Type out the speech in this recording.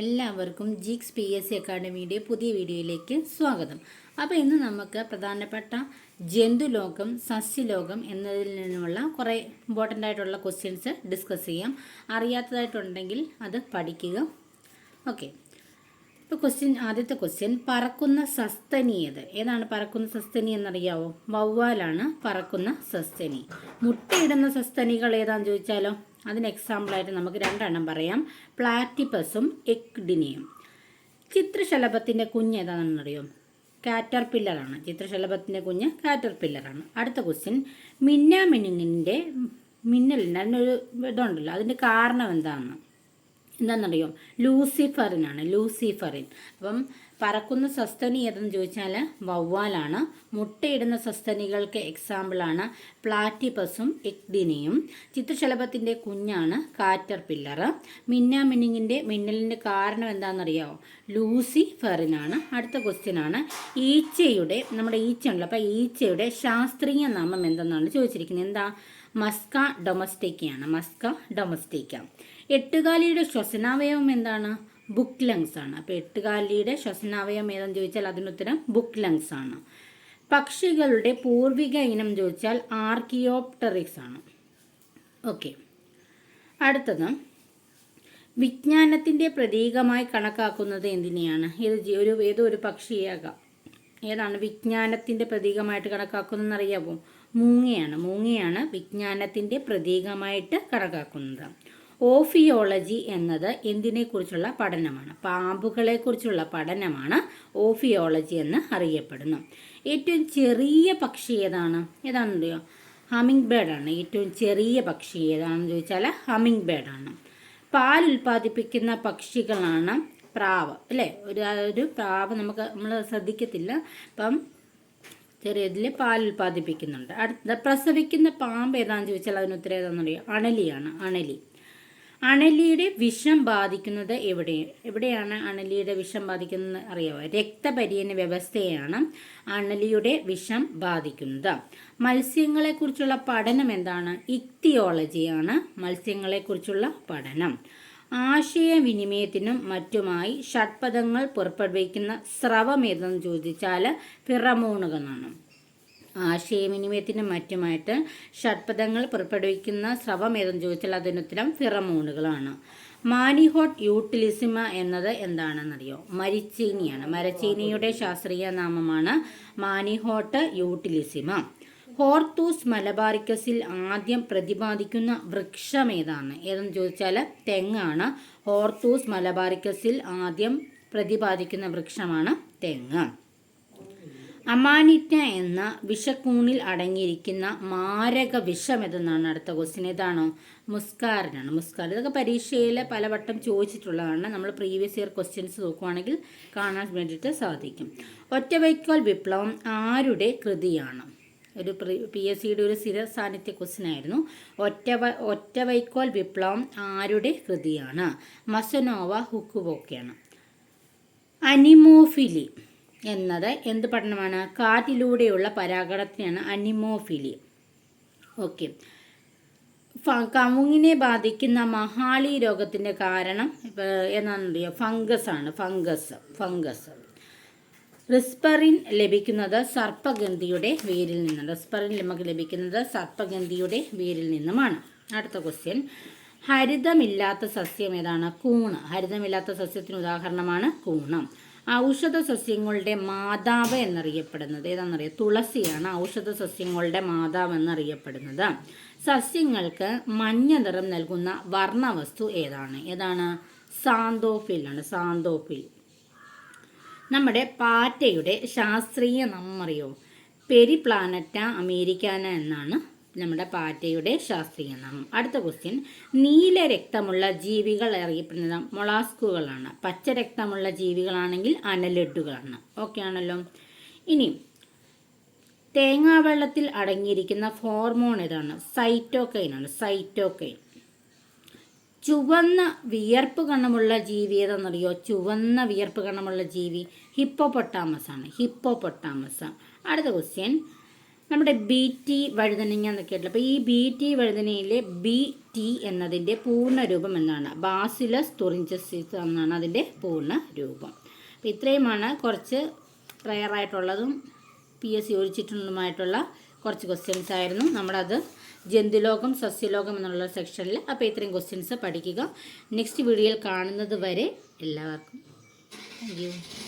എല്ലാവർക്കും ജിക്സ് P S C അക്കാഡമിയുടെ പുതിയ വീഡിയോയിലേക്ക് സ്വാഗതം. അപ്പോൾ ഇന്ന് നമുക്ക് പ്രധാനപ്പെട്ട ജന്തുലോകം സസ്യലോകം എന്നതിൽ നിന്നുമുള്ള കുറേ ഇമ്പോർട്ടന്റ് ആയിട്ടുള്ള ക്വസ്റ്റ്യൻസ് ഡിസ്കസ് ചെയ്യാം. അറിയാത്തതായിട്ടുണ്ടെങ്കിൽ അത് പഠിക്കുക. ഓക്കെ ഇപ്പോൾ ക്വസ്റ്റ്യൻ ആദ്യത്തെ ക്വസ്റ്റ്യൻ പറക്കുന്ന സസ്തനി ഏത്? ഏതാണ് പറക്കുന്ന സസ്തനി എന്നറിയാവോ? വവ്വാലാണ് പറക്കുന്ന സസ്തനി. മുട്ടയിടുന്ന സസ്തനികൾ ഏതാണെന്ന് ചോദിച്ചാലോ? അതിന് എക്സാമ്പിളായിട്ട് നമുക്ക് രണ്ടെണ്ണം പറയാം. പ്ലാറ്റിപ്പസും എക്ഡിനിയും ചിത്രശലഭത്തിന്റെ കുഞ്ഞ് ഏതാണെന്നറിയോ? കാറ്റർ പില്ലറാണ് ചിത്രശലഭത്തിന്റെ കുഞ്ഞ് കാറ്റർ പില്ലറാണ് അടുത്ത ക്വസ്റ്റ്യൻ മിന്നാമിനുങ്ങിന്റെ മിന്നലിന്റെ അതിനൊരു ഇതുണ്ടല്ലോ അതിന്റെ കാരണം എന്താണെന്ന് എന്താണെന്നറിയോ? ലൂസിഫറിനാണ് ലൂസിഫറിൻ. അപ്പം പറക്കുന്ന സസ്തനി ഏതെന്ന് ചോദിച്ചാൽ വവ്വാലാണ്. മുട്ടയിടുന്ന സസ്തനികൾക്ക് എക്സാമ്പിളാണ് പ്ലാറ്റിപ്പസും എക്ദിനിയും ചിത്രശലഭത്തിന്റെ കുഞ്ഞാണ് കാറ്റർ പില്ലർ മിന്നാമിന്നിങ്ങിന്റെ മിന്നലിന്റെ കാരണം എന്താണെന്നറിയാമോ ലൂസിഫറിനാണ്. അടുത്ത ക്വസ്റ്റ്യൻ ആണ് ഈച്ചയുടെ നമ്മുടെ ഈച്ച ഉണ്ടല്ലോ അപ്പോൾ ഈച്ചയുടെ ശാസ്ത്രീയ നാമം എന്തെന്നാണ് ചോദിച്ചിരിക്കുന്നത്? എന്താ? മസ്ക ഡൊമസ്റ്റിക്കയാണ് മസ്ക ഡൊമസ്റ്റിക്ക എട്ടുകാലിയുടെ ശ്വസനാവയവം എന്താണ്? ബുക്ക് ലങ്സ് ആണ്. അപ്പോൾ എട്ടുകാലിയുടെ ശ്വസനാവയവം ഏതെന്ന് ചോദിച്ചാൽ അതിനുത്തരം ബുക്ക് ലങ്സ് ആണ്. പക്ഷികളുടെ പൂർവിക ഇനം ചോദിച്ചാൽ ആർക്കിയോപ്റ്ററിക്സ് ആണ്. ഓക്കെ അടുത്തത്. വിജ്ഞാനത്തിന്റെ പ്രതീകമായി കണക്കാക്കുന്നത് എന്തിനെയാണ്? ഏത് ഒരു ഏതോ ഒരു പക്ഷിയാകാം. ഏതാണ് വിജ്ഞാനത്തിന്റെ പ്രതീകമായിട്ട് കണക്കാക്കുന്നതെന്ന് അറിയാമോ മൂങ്ങയാണ്. മൂങ്ങയാണ് വിജ്ഞാനത്തിന്റെ പ്രതീകമായിട്ട് കണക്കാക്കുന്നത്. ഓഫിയോളജി എന്നത് എന്തിനെക്കുറിച്ചുള്ള പഠനമാണ്? പാമ്പുകളെക്കുറിച്ചുള്ള പഠനമാണ് ഓഫിയോളജി എന്ന് അറിയപ്പെടുന്നു ഏറ്റവും ചെറിയ പക്ഷി ഏതാണ്? ഏതാണെന്നറിയോ? ഹമ്മിങ് ബേർഡാണ് ഏറ്റവും ചെറിയ പക്ഷി ഏതാണെന്ന് ചോദിച്ചാൽ ഹമ്മിങ് ബേർഡാണ് പാൽ ഉൽപ്പാദിപ്പിക്കുന്ന പക്ഷികളാണ് പ്രാവ് അല്ലേ? ഒരു ഒരു പ്രാവ് നമുക്ക് നമ്മൾ ശ്രദ്ധിക്കത്തില്ല. അപ്പം ചെറിയതിൽ പാൽ ഉൽപ്പാദിപ്പിക്കുന്നുണ്ട്. അടുത്ത പ്രസവിക്കുന്ന പാമ്പ് ഏതാണെന്ന് ചോദിച്ചാൽ അതിന് ഉത്തരം ഏതാണെന്നറിയോ അണലിയാണ് അണലി. അണലിയുടെ വിഷം ബാധിക്കുന്നത് എവിടെ? എവിടെയാണ് അണലിയുടെ വിഷം ബാധിക്കുന്നത് അറിയാമോ രക്തപര്യന വ്യവസ്ഥയാണ് അണലിയുടെ വിഷം ബാധിക്കുന്നത്. മത്സ്യങ്ങളെക്കുറിച്ചുള്ള പഠനം എന്താണ്? ഇക്തിയോളജിയാണ് മത്സ്യങ്ങളെക്കുറിച്ചുള്ള പഠനം. ആശയവിനിമയത്തിനും മറ്റുമായി ഷഡ്പദങ്ങൾ പുറപ്പെടുവിക്കുന്ന സ്രവം ഏതെന്ന് ചോദിച്ചാൽ എന്നാണ് ആശയവിനിമയത്തിനും മറ്റുമായിട്ട് ഷഡ്പദങ്ങൾ പുറപ്പെടുവിക്കുന്ന സ്രവം ഏതെന്ന് ചോദിച്ചാൽ അതിനുത്തരം ഫിറമോണുകളാണ് മാനിഹോട്ട് യൂട്ടിലിസിമ എന്നത് എന്താണെന്നറിയോ? മരിച്ചീനിയാണ്. മരച്ചീനിയുടെ ശാസ്ത്രീയ നാമമാണ് മാനിഹോട്ട് യൂട്ടിലിസിമ. ഹോർത്തൂസ് മലബാറിക്കസിൽ ആദ്യം പ്രതിപാദിക്കുന്ന വൃക്ഷം ഏതാണ് ഏതെന്ന് ചോദിച്ചാൽ തെങ്ങാണ്. ഹോർത്തൂസ് മലബാറിക്കസിൽ ആദ്യം പ്രതിപാദിക്കുന്ന വൃക്ഷമാണ് തെങ്ങ്. അമാനിറ്റ എന്ന വിഷക്കൂണിൽ അടങ്ങിയിരിക്കുന്ന മാരക വിഷം ഏതെന്നാണ് അടുത്ത ക്വസ്റ്റ്യൻ ഏതാണോ? മുസ്കാരനാണ് മുസ്കാർ. ഇതൊക്കെ പരീക്ഷയിൽ പലവട്ടം ചോദിച്ചിട്ടുള്ളതാണ്. നമ്മൾ പ്രീവിയസ് ഇയർ ക്വസ്റ്റ്യൻസ് നോക്കുവാണെങ്കിൽ കാണാൻ വേണ്ടിയിട്ട് സാധിക്കും. ഒറ്റവൈക്കോൽ വിപ്ലവം ആരുടെ കൃതിയാണ്? ഒരു പി എസ് സിയുടെ ഒരു സ്ഥിര സാന്നിധ്യ ക്വസ്റ്റ്യൻ ആയിരുന്നു. ഒറ്റ വൈക്കോൽ വിപ്ലവം ആരുടെ കൃതിയാണ്? മസനോവ ഹുക്കുബോക്കെയാണ്. അനിമോഫിലി എന്നത് എന്ത് പഠനമാണ്? കാറ്റിലൂടെയുള്ള പരാഗണത്തിനാണ് അനിമോഫിലി. ഓക്കെ. കമുങ്ങിനെ ബാധിക്കുന്ന മഹാളി രോഗത്തിന്റെ കാരണം എന്നാണെന്നറിയോ ഫംഗസ് ആണ് ഫംഗസ് ഫംഗസ്. റിസ്പറിൻ ലഭിക്കുന്നത് സർപ്പഗന്ധിയുടെ വേരിൽ നിന്ന്. റിസ്പറിൻ നമുക്ക് ലഭിക്കുന്നത് സർപ്പഗന്ധിയുടെ വേരിൽ നിന്നുമാണ്. അടുത്ത ക്വസ്റ്റ്യൻ ഹരിതമില്ലാത്ത സസ്യം ഏതാണ്? കൂണ്. ഹരിതമില്ലാത്ത സസ്യത്തിന് ഉദാഹരണമാണ് കൂണം. ഔഷധ സസ്യങ്ങളുടെ മാതാവ് എന്നറിയപ്പെടുന്നത് ഏതാണെന്നറിയാം? തുളസിയാണ് ഔഷധ സസ്യങ്ങളുടെ മാതാവ് എന്നറിയപ്പെടുന്നത്. സസ്യങ്ങൾക്ക് മഞ്ഞ നിറം നൽകുന്ന വർണവസ്തു ഏതാണ്? ഏതാണ്? സാന്തോഫിൽ ആണ്. സാന്തോഫിൽ. നമ്മുടെ പാറ്റയുടെ ശാസ്ത്രീയ നമ്മറിയോ? പെരിപ്ലാനറ്റ അമേരിക്കാന എന്നാണ് നമ്മുടെ പാറ്റയുടെ ശാസ്ത്രീയ നാമം. അടുത്ത ക്വസ്റ്റ്യൻ നീല രക്തമുള്ള ജീവികൾ അറിയപ്പെടുന്നത് മൊളാസ്കുകളാണ്. പച്ച രക്തമുള്ള ജീവികളാണെങ്കിൽ അനലഡുകളാണ്. ഓക്കെ ആണല്ലോ. ഇനി തേങ്ങാവെള്ളത്തിൽ അടങ്ങിയിരിക്കുന്ന ഹോർമോൺ ഏതാണ്? സൈറ്റോക്കൈനാണ് സൈറ്റോക്കൈൻ ചുവന്ന വിയർപ്പ് കണ്ണമുള്ള ജീവി ഏതെന്നറിയോ? ചുവന്ന വിയർപ്പ് കണ്ണമുള്ള ജീവി ഹിപ്പോപൊട്ടാമസ് ആണ് ഹിപ്പോപൊട്ടാമസ് അടുത്ത ക്വസ്റ്റ്യൻ നമ്മുടെ ബി ടി വഴുതനങ്ങ എന്നൊക്കെ ആയിട്ടില്ല അപ്പോൾ ഈ ബി ടി വഴുതനയിലെ ബി ടി എന്നതിന്റെ പൂർണ രൂപം എന്നാണ്. ബാസിലസ് തുറിഞ്ചസിസ് എന്നാണ് അതിന്റെ പൂർണ രൂപം അപ്പോൾ ഇത്രയുമാണ് കുറച്ച് റയറായിട്ടുള്ളതും പി എസ് സി ഒഴിച്ചിട്ടുള്ളതുമായിട്ടുള്ള കുറച്ച് ക്വസ്റ്റ്യൻസ് ആയിരുന്നു. നമ്മളത് ജന്തുലോകം സസ്യലോകം എന്നുള്ള സെക്ഷനിൽ അപ്പോൾ ഇത്രയും ക്വസ്റ്റ്യൻസ് പഠിക്കുക. നെക്സ്റ്റ് വീഡിയോയിൽ കാണുന്നത് വരെ എല്ലാവർക്കും. താങ്ക്